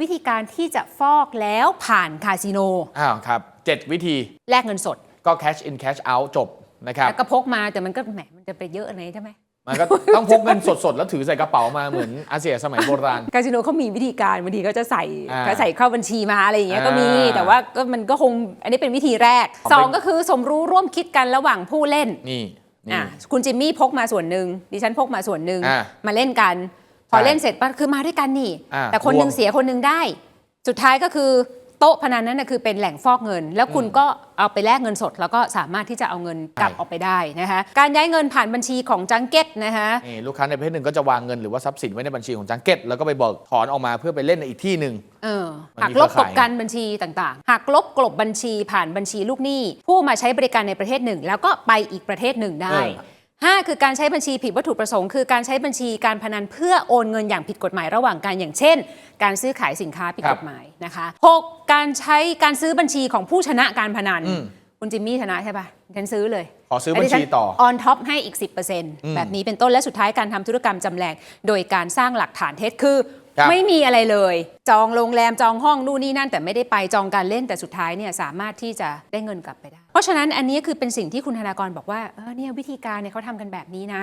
วิธีการที่จะฟอกแล้วผ่านคาสิโน อ้าวครับเจ็ดวิธีแลกเงินสด ก็ cash in cash out จบนะครับ แล้วก็พกมาแต่มันก็แหมมันจะไปเยอะอะไรใช่ไหมมันก็ต้องพกเงินสดๆ แล้วถือใส่กระเป๋ามาเหมือนอาเซียสมัยโบราณ คาสิโนเขามีวิธีการบางทีก็จะใส่อ่าก็ใส่เข้าบัญชีมาอะไรอย่างเงี้ยก็มี อ่าแต่ว่าก็มันก็คงอันนี้เป็นวิธีแรกเอาไปสองก็คือสมรู้ร่วมคิดกันระหว่างผู้เล่นนี่นี่ อะคุณจิมมี่พกมาส่วนหนึ่งดิฉันพกมาส่วนหนึ่งอ่า มาเล่นกัน พอใช่เล่นเสร็จปั๊บคือมาด้วยกันนี่อ่าแต่คนหนึ่งรวมเสียคนหนึ่งได้ สุดท้ายก็คือโต๊ะพนันนั้นนะคือเป็นแหล่งฟอกเงิน แล้วคุณก็เอาไปแลกเงินสด แล้วก็สามารถที่จะเอาเงินกลับใช่ออกไปได้นะคะการย้ายเงินผ่านบัญชีของจังเก็ตนะคะนี่ลูกค้าในประเภทหนึ่งก็จะวางเงินหรือว่าทรัพย์สินไว้ในบัญชีของจังเก็ตแล้วก็ไปเบิกถอนออกมาเพื่อไปเล่นในอีกที่หนึ่งเออมันหักมีลบเครืกอบข่ายกันบัญชีต่างๆหักลบกลบบัญชีผ่านบัญชีลูกหนี้ ผู้มาใช้บริการในประเทศหนึ่ง แล้วก็ไปอีกประเทศหนึ่งได้ เออห้าคือการใช้บัญชีผิดวัตถุประสงค์คือการใช้บัญชีการพนันเพื่อโอนเงินอย่างผิดกฎหมายระหว่างกันอย่างเช่น การซื้อขายสินค้าผิดครักบฎหมายนะคะหกการใช้การซื้อบัญชีของผู้ชนะการพนัน อืม คุณจิมมี่ชนะใช่ปะฉันซื้อเลย ขอซื้อบัญชีต่อ ออนท็อปให้อีก 10%แบบนี้เป็นต้นและสุดท้ายการทำธุรกรรมจำแรงโดยการสร้างหลักฐานเท็จคือ ครับ ไม่มีอะไรเลย จองโรงแรมจองห้องนู่นนี่นั่น แต่ไม่ได้ไปจองการเล่นแต่สุดท้ายเนี่ยสามารถที่จะได้เงินกลับไปได้ เพราะฉะนั้นอันนี้คือเป็นสิ่งที่คุณธนากรบอกว่าเออเนี่ยวิธีการเนี่ยเขาทำกันแบบนี้นะ